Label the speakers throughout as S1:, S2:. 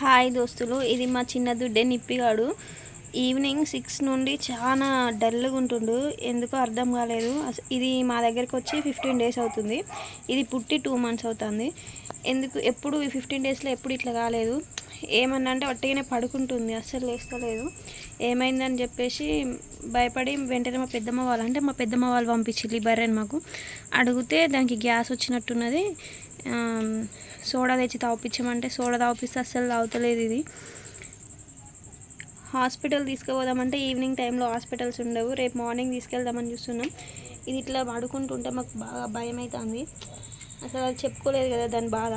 S1: Hi దోస్తులు ఇది మా చిన్న దుడ్డే నిప్పిగాడు. ఈవినింగ్ సిక్స్ నుండి చాలా డల్గా ఉంటుండు ఎందుకో అర్థం కాలేదు. ఇది మా దగ్గరికి వచ్చి ఫిఫ్టీన్ డేస్ అవుతుంది. ఇది పుట్టి టూ మంత్స్ అవుతుంది. ఎందుకు ఎప్పుడు ఈ ఫిఫ్టీన్ డేస్లో ఎప్పుడు ఇట్లా కాలేదు? ఏమన్నా అంటే ఒట్టిగానే పడుకుంటుంది అస్సలు లేస్తలేదు. ఏమైందని చెప్పేసి భయపడి వెంటనే మా పెద్దమ్మ వాళ్ళు అంటే మా పెద్దమ్మ వాళ్ళు పంపించింది బర్రెని మాకు. అడిగితే దానికి గ్యాస్ వచ్చినట్టున్నది. సోడా తెచ్చి తాగిపించమంటే సోడా తాగిపిస్తే అస్సలు తాగుతలేదు ఇది. హాస్పిటల్ తీసుకుపోదామంటే ఈవినింగ్ టైంలో హాస్పిటల్స్ ఉండవు. రేపు మార్నింగ్ తీసుకెళ్దామని చూస్తున్నాం. ఇది ఇట్లా పడుకుంటుంటే మాకు బాగా భయం అవుతుంది అసలు అది చెప్పుకోలేదు కదా దాని బాధ.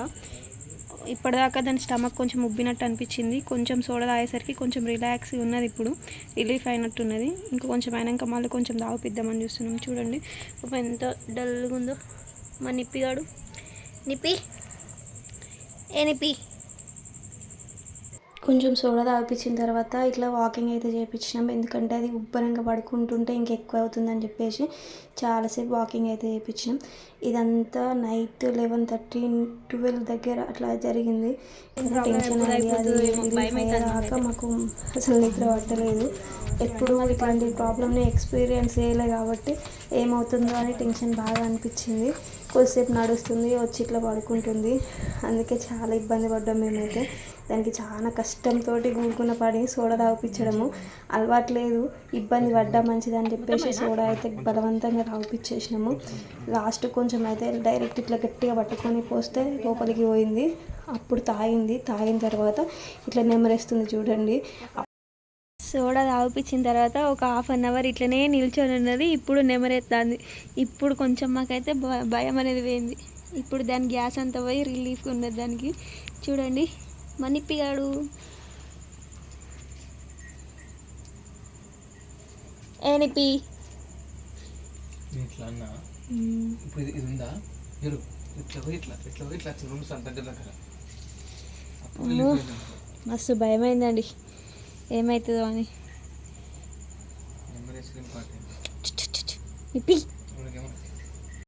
S1: ఇప్పటిదాకా దాని స్టమక్ కొంచెం ఉబ్బినట్టు అనిపించింది. కొంచెం సోడా తాగేసరికి కొంచెం రిలాక్స్గా ఉన్నది ఇప్పుడు. రిలీఫ్ అయినట్టున్నది ఇంకా కొంచెం అయినాక మళ్ళీ కొంచెం తాగిపిద్దామని చూస్తున్నాం. చూడండి. పాపం ఎంత డల్గా ఉందో. మా నిప్పిగాడు నిప్పి. ఏ నిప్పి? కొంచెం సోడా తాగిపించిన తర్వాత ఇట్లా వాకింగ్ అయితే చేయించినాం ఎందుకంటే అది ఉబ్బరంగా పడుకుంటుంటే ఇంకెక్కువ అవుతుందని చెప్పేసి చాలాసేపు వాకింగ్ అయితే చేయించినాం ఇదంతా నైట్ లెవెన్ థర్టీ ట్వెల్వ్ దగ్గర అట్లా జరిగింది. టెన్షన్ అది అయ్యేదాకా మాకు అసలు నిద్ర పట్టలేదు. ఎప్పుడు ఇట్లాంటి ప్రాబ్లమ్ని ఎక్స్పీరియన్స్ చేయలే కాబట్టి ఏమవుతుందో అని టెన్షన్ బాగా అనిపించింది. కొద్దిసేపు నడుస్తుంది వచ్చి ఇట్లా పడుకుంటుంది. అందుకే చాలా ఇబ్బంది పడ్డాం మేమైతే. దానికి చాలా కష్టంతో కూడుకున్న పడి సోడా తాగిపించడము అలవాటు లేదు. ఇబ్బంది పడ్డా మంచిది అని చెప్పేసి సోడా అయితే బలవంతంగా తాగిపించేసినాము లాస్ట్ కొంచెం అయితే డైరెక్ట్ ఇట్లా గట్టిగా పట్టుకొని పోస్తే లోపలికి పోయింది. అప్పుడు తాగింది. తాగిన తర్వాత ఇట్లా నెమరేస్తుంది చూడండి. సోడా తాగిపించిన తర్వాత ఒక హాఫ్ అన్ అవర్ ఇట్లనే నిల్చొని ఉన్నది. ఇప్పుడు నెమరెత్తాంది. ఇప్పుడు కొంచెం మాకైతే భయం అనేది పోయింది. ఇప్పుడు దాని గ్యాస్ అంతా పోయి రిలీఫ్ ఉన్నది దానికి. చూడండి. మనిప్పిగాడు ఏ నిప్పి.
S2: నేను ఇట్లా అన్నా? ఇప్పుడు ఇది ఉందా? మీరు ఇట్లా ఇట్లా ఇట్లా ఇట్లా రెండు సార్లు దగ్గర.
S1: మస్తు భయమైందండి. ఏమవుతుందో అని.
S2: నెంబర్